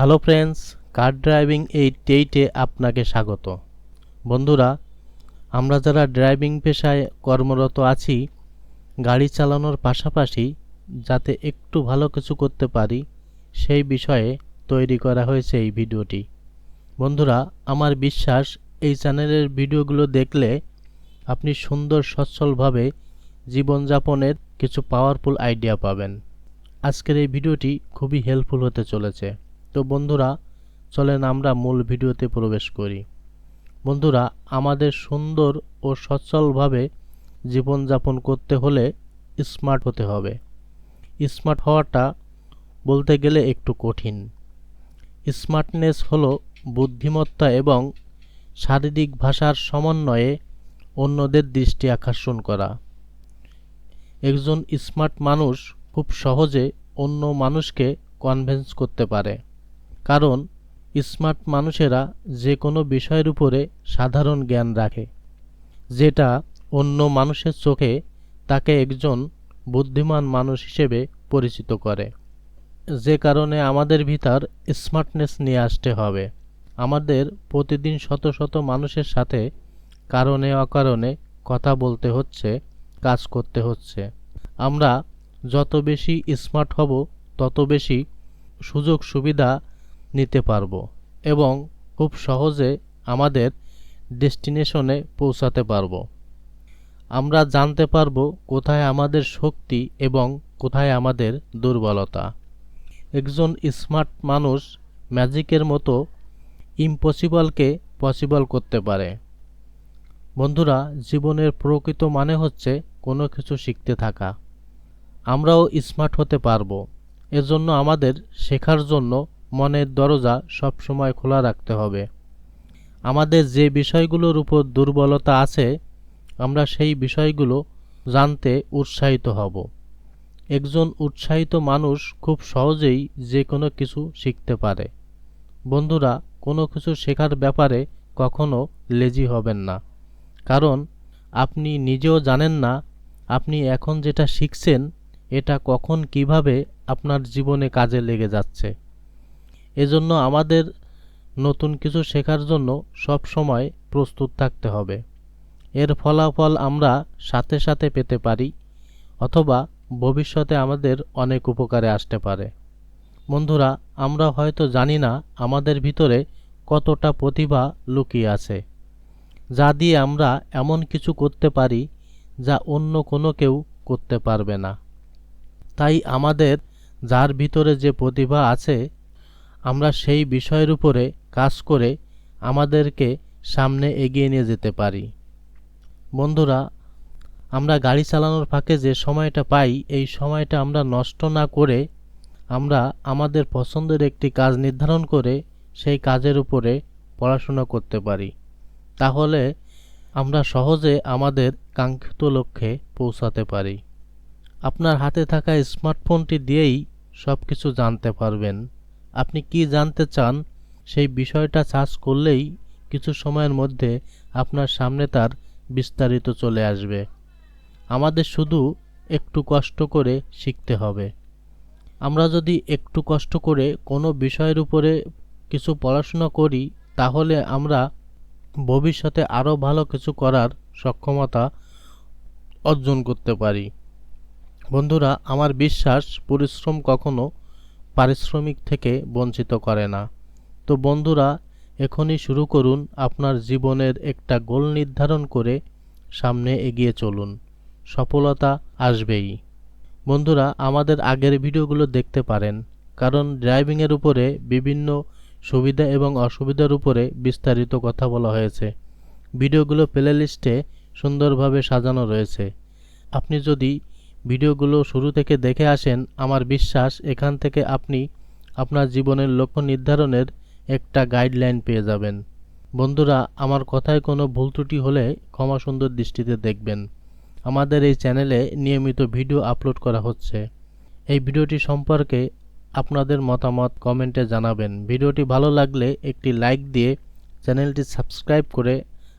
Hello friends, কার driving এই টেইটে আপনাকে স্বাগত। বন্ধুরা, আমরা যারা ড্রাইভিং পেশায় কর্মরত আছি, গাড়ি চালানোর পাশাপাশি যাতে একটু ভালো কিছু করতে পারি, সেই বিষয়ে তৈরি করা হয়েছে এই ভিডিওটি। বন্ধুরা, আমার বিশ্বাস এই চ্যানেলের ভিডিওগুলো দেখলে আপনি সুন্দর সচ্ছলভাবে জীবনযাপনের কিছু পাওয়ারফুল আইডিয়া পাবেন। আজকের এই ভিডিওটি খুবই হেল্পফুল হতে চলেছে। তো বন্ধুরা, চলেন আমরা মূল ভিডিওতে প্রবেশ করি। বন্ধুরা, আমাদের সুন্দর ও সচ্ছলভাবে জীবনযাপন করতে হলে স্মার্ট হতে হবে। স্মার্ট হওয়াটা বলতে গেলে একটু কঠিন। স্মার্টনেস হলো বুদ্ধিমত্তা এবং শারীরিক ভাষার সমন্বয়ে অন্যদের দৃষ্টি আকর্ষণ করা। একজন স্মার্ট মানুষ খুব সহজে অন্য মানুষকে কনভেন্স করতে পারে। কারণ স্মার্ট মানুষেরা যে কোনো বিষয়ের উপরে সাধারণ জ্ঞান রাখে। যেটা অন্য মানুষের চোখে তাকে একজন বুদ্ধিমান মানুষ হিসেবে পরিচিত করে। যে কারণে আমাদের ভিতর স্মার্টনেস নিয়ে আসতে হবে। আমাদের প্রতিদিন শত শত মানুষের সাথে কারণে অকারণে কথা বলতে হচ্ছে, কাজ করতে হচ্ছে। আমরা যত বেশি স্মার্ট হব, তত বেশি সুযোগ সুবিধা নিতে পারব এবং খুব সহজে আমাদের ডেস্টিনেশনে পৌঁছাতে পারব। আমরা জানতে পারব কোথায় আমাদের শক্তি এবং কোথায় আমাদের দুর্বলতা। একজন স্মার্ট মানুষ ম্যাজিকের মতো ইম্পসিবলকে পসিবল করতে পারে। বন্ধুরা, জীবনের প্রকৃত মানে হচ্ছে কোনো কিছু শিখতে থাকা। আমরাও স্মার্ট হতে পারব। এজন্য আমাদের শেখার জন্য মনের দরজা সবসময় খোলা রাখতে হবে। আমাদের যে বিষয়গুলোর উপর দুর্বলতা আছে, আমরা সেই বিষয়গুলো জানতে উৎসাহিত হব। একজন উৎসাহিত মানুষ খুব সহজেই যে কোনো কিছু শিখতে পারে। বন্ধুরা, কোনো কিছু শেখার ব্যাপারে কখনো লেজি হবেন না। কারণ, আপনি নিজেও জানেন না আপনি এখন যেটা শিখছেন, এটা কখন কীভাবে আপনার জীবনে কাজে লেগে যাচ্ছে। এজন্য আমাদের নতুন কিছু শেখার জন্য সব সময় প্রস্তুত থাকতে হবে। এর ফলাফল আমরা সাথে সাথে পেতে পারি অথবা ভবিষ্যতে আমাদের অনেক উপকারে আসতে পারে। বন্ধুরা, আমরা হয়তো জানি না আমাদের ভিতরে কতটা প্রতিভা লুকিয়ে আছে। যা দিয়ে আমরা এমন কিছু করতে পারি যা অন্য কোনো কেউ করতে পারবে না। তাই আমাদের যার ভিতরে যে প্রতিভা আছে আমরা সেই বিষয়ের উপরে কাজ করে আমাদেরকে সামনে এগিয়ে নিয়ে যেতে পারি। বন্ধুরা, আমরা গাড়ি চালানোর ফাঁকে যে সময়টা পাই, এই সময়টা আমরা নষ্ট না করে আমরা আমাদের পছন্দের একটি কাজ নির্ধারণ করে সেই কাজের উপরে পড়াশোনা করতে পারি। তাহলে আমরা সহজে আমাদের কাঙ্ক্ষিত লক্ষ্যে পৌঁছাতে পারি। আপনার হাতে থাকা স্মার্টফোনটি দিয়েই সব কিছু জানতে পারবেন। আপনি কি জানতে চান, সেই বিষয়টা সার্চ করলেই কিছু সময়ের মধ্যে আপনার সামনে তার বিস্তারিত চলে আসবে। আমাদের শুধু একটু কষ্ট করে শিখতে হবে। আমরা যদি একটু কষ্ট করে কোনো বিষয়ের উপরে কিছু পড়াশোনা করি, তাহলে আমরা ভবিষ্যতে আরও ভালো কিছু করার সক্ষমতা অর্জন করতে পারি। বন্ধুরা, আমার বিশ্বাস, পরিশ্রম কখনো পারিশ্রমিক থেকে বঞ্চিত করে না। তো বন্ধুরা, এখনই শুরু করুন আপনার জীবনের একটা গোল নির্ধারণ করে সামনে এগিয়ে চলুন। সফলতা আসবেই। বন্ধুরা, আমাদের আগের ভিডিওগুলো দেখতে পারেন। কারণ ড্রাইভিংয়ের উপরে বিভিন্ন সুবিধা এবং অসুবিধার উপরে বিস্তারিত কথা বলা হয়েছে। ভিডিওগুলো প্লে লিস্টে সুন্দরভাবে সাজানো রয়েছে। আপনি যদি ভিডিওগুলো শুরু থেকে দেখে আসেন আমার বিশ্বাস, এখান থেকে আপনি আপনার জীবনের লক্ষ্য নির্ধারণের একটা গাইডলাইন পেয়ে যাবেন। বন্ধুরা, আমার কথায় কোনো ভুল ত্রুটি হলে ক্ষমা সুন্দর দৃষ্টিতে দেখবেন। আমাদের এই চ্যানেলে নিয়মিত ভিডিও আপলোড করা হচ্ছে। এই ভিডিওটি সম্পর্কে আপনাদের মতামত কমেন্টে জানাবেন। ভিডিওটি ভালো লাগলে একটি লাইক দিয়ে চ্যানেলটি সাবস্ক্রাইব করে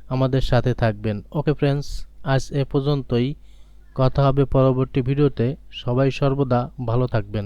আমাদের সাথে থাকবেন। ওকে ফ্রেন্ডস আজ এ পর্যন্তই। কথা হবে পরবর্তী ভিডিওতে। সবাই সর্বদা ভালো থাকবেন।